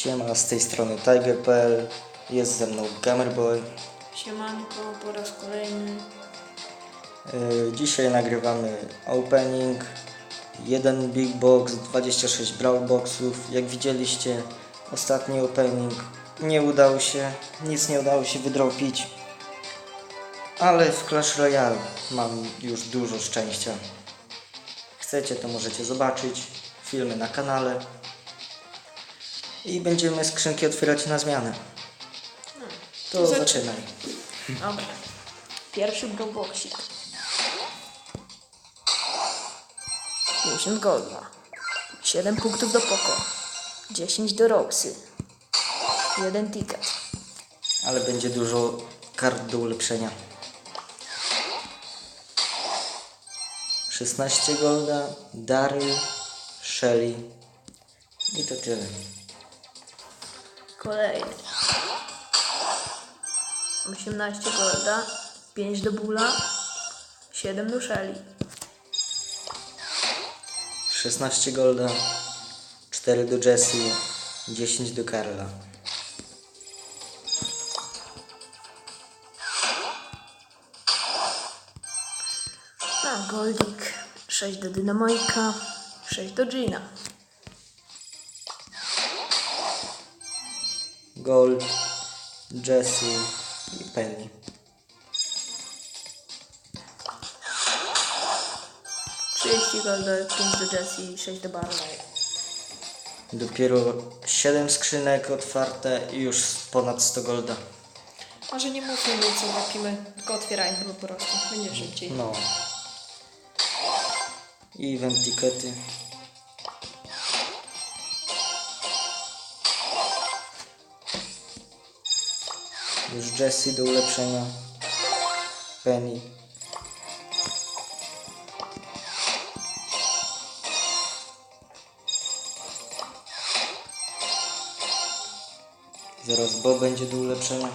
Siema, z tej strony Tiger.pl, jest ze mną Gamerboy. Siemanko po raz kolejny. Yy, Dzisiaj nagrywamy opening, jeden big box, 26 brawl boxów. Jak widzieliście, ostatni opening nie udał się, nic nie udało się wydropić. Ale w Clash Royale mam już dużo szczęścia. Chcecie, to możecie zobaczyć filmy na kanale. I będziemy skrzynki otwierać na zmianę. To Zac- zaczynaj. Dobra. Pierwszy brawlboxik. 50 golda. 7 punktów do Poko. 10 do Roxy. Jeden ticket. Ale będzie dużo kart do ulepszenia. 16 golda, Daryl, Shelly i to tyle. Kolejny. 18 golda. 5 do Bula. 7 do Shelly. 16 golda, 4 do Jessie, 10 do Karla. A, Goldik. 6 do Dynamojka. 6 do Gina. Gold, Jessie i Penny. Trzydzieści golda, 5 do Jessie i 6 do Barley. Dopiero 7 skrzynek otwarte i już ponad 100 golda. Może nie mówmy mi co trafimy, tylko otwierajmy po prostu. Będzie szybciej. No. I event tickety. Już Jessie do ulepszenia. Penny. Zaraz Bo będzie do ulepszenia.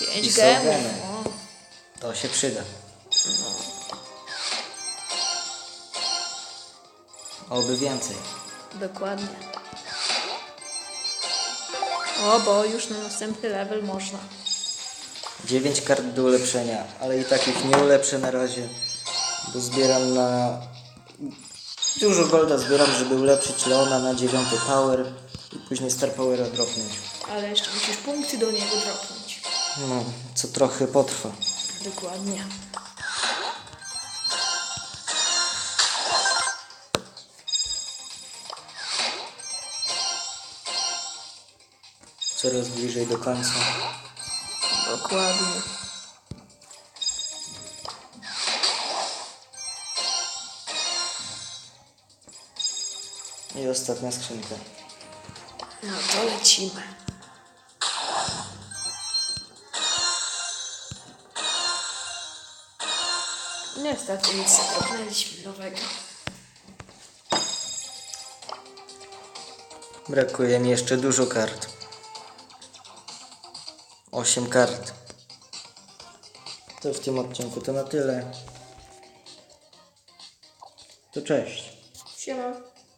5 są gemów. O, To się przyda. Oby więcej. dokładnie. O, bo już na następny level można. 9 kart do ulepszenia, ale i tak ich nie ulepszę na razie, bo zbieram na... Dużo golda zbieram, żeby ulepszyć Leona na 9 power i później Star Powera dropnąć. Ale jeszcze musisz punkty do niego dropnąć. No, co trochę potrwa. Dokładnie. Coraz bliżej do końca. Dokładnie. I ostatnia skrzynka. No to lecimy. Niestety nic nie dropnęliśmy nowego. Brakuje mi jeszcze dużo kart. 8 kart. To w tym odcinku to na tyle. To cześć. Siema.